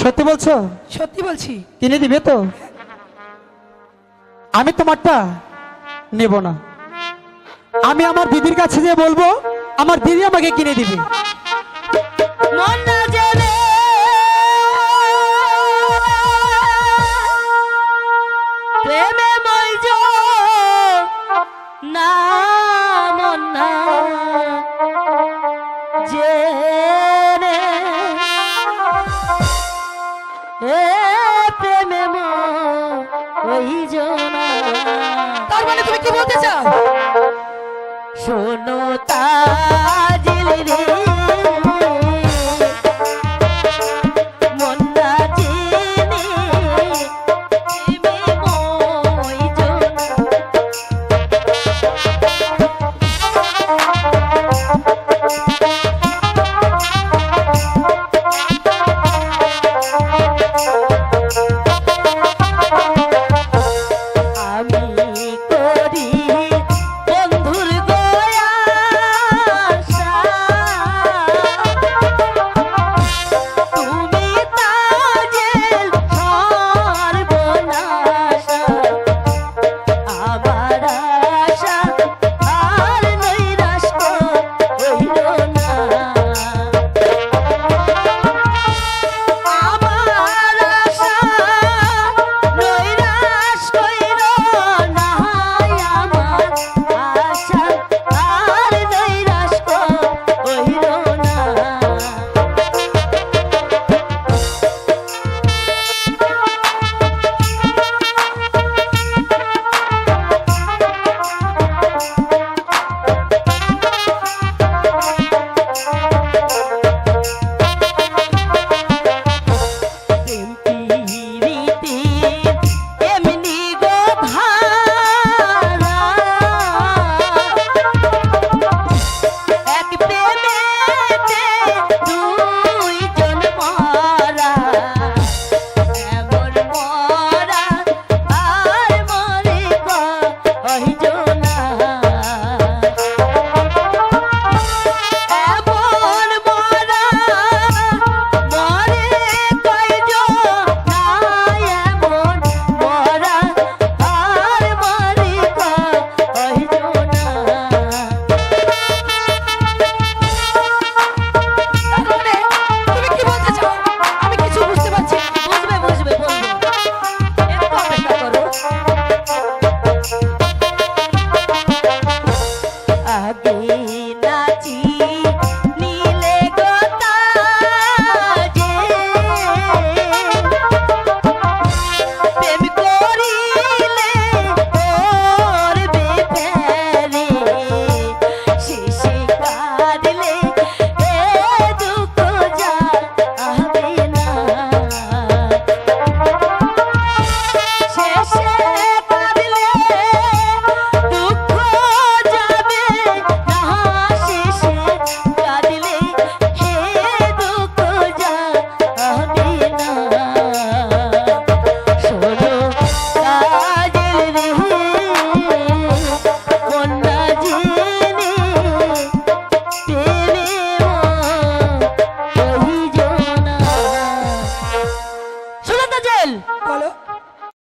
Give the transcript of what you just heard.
সত্যি বলছো? সত্যি বলছি। কিনে দিবে তো? আমি তোমারটা নেব না। আমি আমার দিদির কাছে যে বলব আমার দিদি আমাকে কিনে দিবে। মানে তুমি কি বলতে চাও? শোনো তা